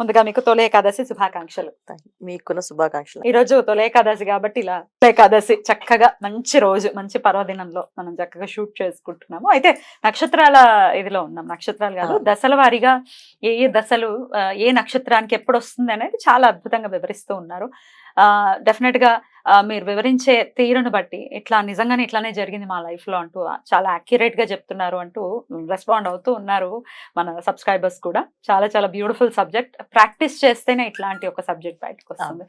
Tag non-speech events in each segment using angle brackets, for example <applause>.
ముందుగా మీకు తొలి ఏకాదశి శుభాకాంక్షలు. మీకున్న శుభాకాంక్షలు. ఈ రోజు తొలి ఏకాదశి కాబట్టి ఇలా ఏకాదశి చక్కగా మంచి రోజు మంచి పర్వదినంలో మనం చక్కగా షూట్ చేసుకుంటున్నాము. అయితే నక్షత్రాల ఇదిలో ఉన్నాం. నక్షత్రాలు కాదు. దశల వారీగా ఏ ఏ దశలు ఏ నక్షత్రానికి ఎప్పుడు వస్తుంది అనేది చాలా అద్భుతంగా వివరిస్తూ ఉన్నారు. ఆ డెఫినెట్గా మీరు వివరించే తీరును బట్టి ఇట్లా నిజంగానే ఇట్లానే జరిగింది మా లైఫ్లో అంటూ చాలా అక్యురేట్గా చెప్తున్నారు అంటూ రెస్పాండ్ అవుతూ ఉన్నారు మన సబ్స్క్రైబర్స్ కూడా. చాలా చాలా బ్యూటిఫుల్ సబ్జెక్ట్ ప్రాక్టీస్ చేస్తేనే ఇట్లాంటి ఒక సబ్జెక్ట్ బయటకు వస్తుంది.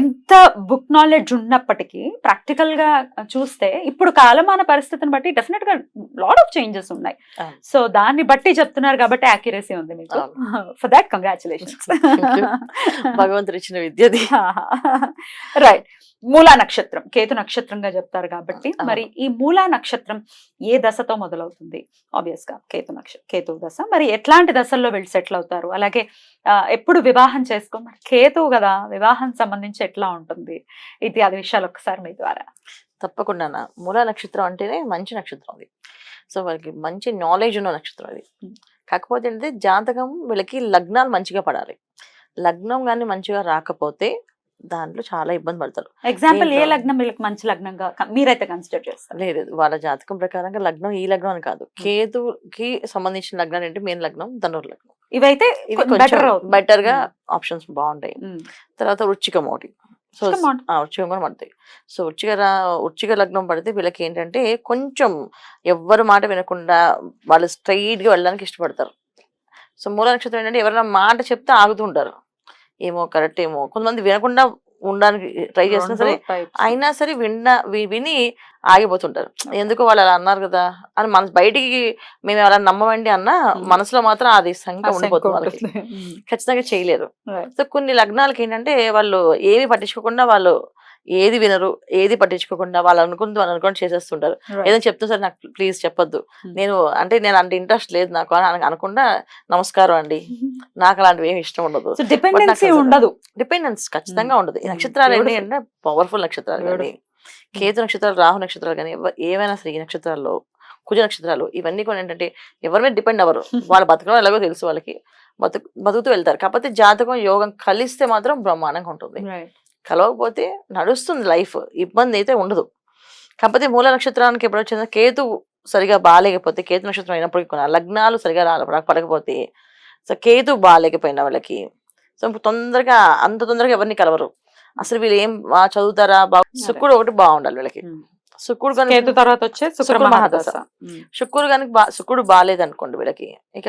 ఎంత బుక్ నాలెడ్జ్ ఉన్నప్పటికీ ప్రాక్టికల్గా చూస్తే ఇప్పుడు కాలమాన పరిస్థితిని బట్టి డెఫినెట్గా లాట్ ఆఫ్ చేంజెస్ ఉన్నాయి. సో దాన్ని బట్టి చెప్తున్నారు కాబట్టి యాక్యురసీ ఉంది మీకు. For that congratulations. భగవంతుడు ఇచ్చిన విద్యది. <laughs> రైట్ మూలా నక్షత్రం కేతు నక్షత్రంగా చెప్తారు కాబట్టి. మరి ఈ మూలా నక్షత్రం ఏ దశతో మొదలవుతుంది? ఆబ్వియస్గా కేతు నక్ష కేతు దశ. మరి ఎట్లాంటి దశల్లో వెళ్ళి సెటిల్ అవుతారు? అలాగే ఎప్పుడు వివాహం చేసుకో మరి కేతువు కదా వివాహం సంబంధించి ఎట్లా ఉంటుంది? ఇది అది విషయాలు ఒకసారి మీ ద్వారా. తప్పకుండా మూలా నక్షత్రం అంటేనే మంచి నక్షత్రం అది. సో వాళ్ళకి మంచి నాలెడ్జ్ ఉన్న నక్షత్రం అది. కాకపోతే ఏంటంటే జాతకం వీళ్ళకి లగ్నాలు మంచిగా పడాలి. లగ్నం కానీ మంచిగా రాకపోతే దాంట్లో చాలా ఇబ్బంది పడతారు. ఎగ్జాంపుల్ ఏ లగ్నం వీళ్ళకి మంచి లగ్నంగా మీరైతే కన్సిడర్ చేస్తారు? లేదు వాళ్ళ జాతకం ప్రకారంగా లగ్నం ఈ లగ్నం అని కాదు. కేతుకి సంబంధించిన లగ్నం అంటే మెయిన్ లగ్నం ధనుర్ లగ్నం. ఇవైతే ఇది కొంచెం. బెటర్గా. ఆప్షన్స్ బాగుంటాయి. తర్వాత వృచ్చికం ఒకటి సో వృచ్చికం కూడా పడతాయి. సో వృచ్చిక వృచ్చిక లగ్నం పడితే వీళ్ళకి ఏంటంటే కొంచెం ఎవ్వరు మాట వినకుండా వాళ్ళు స్ట్రైట్గా వెళ్ళడానికి ఇష్టపడతారు. సో మూల నక్షత్రం ఏంటంటే ఎవరైనా మాట చెప్తే ఆగుతూ ఉంటారు. ఏమో కరెక్ట్ ఏమో కొంతమంది వినకుండా ఉండడానికి ట్రై చేసినా సరే. అయినా సరే విన్న విని ఆగిపోతుంటారు ఎందుకు వాళ్ళు అలా అన్నారు కదా అని మన బయటికి మేము అలా నమ్మమండి అన్న. మనసులో మాత్రం అది సంఖ్య ఉండిపోతుంది వాళ్ళకి. ఖచ్చితంగా చేయలేరు. సో కొన్ని లగ్నాలకి ఏంటంటే వాళ్ళు ఏమి పట్టించుకోకుండా వాళ్ళు ఏది వినరు ఏది పట్టించుకోకుండా వాళ్ళు అనుకుంటూ వాళ్ళు అనుకుంటూ చేసేస్తుంటారు Right. ఏదో చెప్తా సార్ నాకు ప్లీజ్ చెప్పొద్దు Hmm. నేను అంటే నేను అంత ఇంట్రెస్ట్ లేదు నాకు అని అన- అనకుండా నమస్కారం అండి <laughs> నాకు అలాంటివి ఏమి ఇష్టం ఉండదు డిపెండెన్సీ ఉండదు డిపెండెన్స్ ఖచ్చితంగా ఉండదు ఈ Hmm. నక్షత్రాలు ఏంటి. అంటే పవర్ఫుల్ నక్షత్రాలు. కేతు నక్షత్రాలు రాహు నక్షత్రాలు కానీ ఏవైనా సరే ఈ నక్షత్రాల్లో కుజ నక్షత్రాలు ఇవన్నీ కూడా ఏంటంటే ఎవరి మీద డిపెండ్ అవ్వరు <laughs> వాళ్ళ బతకడం ఎలాగో తెలుసు వాళ్ళకి బతుకు బతుకుతూ వెళ్తారు కాకపోతే జాతకం యోగం కలిస్తే మాత్రం బ్రహ్మాండంగా ఉంటుంది. కలవకపోతే నడుస్తుంది లైఫ్ ఇబ్బంది అయితే ఉండదు. కాకపోతే మూల నక్షత్రానికి ఎప్పుడు వచ్చిందో కేతు సరిగా బాగాలేకపోతే కేతు నక్షత్రం అయినప్పటికీ కూడా లగ్నాలు సరిగా రాల పడక- పడకపోతే సో కేతు బాగాలేకపోయిన వాళ్ళకి సో తొందరగా అంత తొందరగా ఎవరిని కలవరు. అసలు వీళ్ళు ఏం చదువుతారా బాగు శుక్రుడు ఒకటి బాగుండాలి వీళ్ళకి. శుక్రుడు కనుక తర్వాత వచ్చే శుక్ర శుక్ర మహాదశ. శుక్రుడు కనుక బా శుక్రుడు బాగాలేదు అనుకోండి వీళ్ళకి ఇక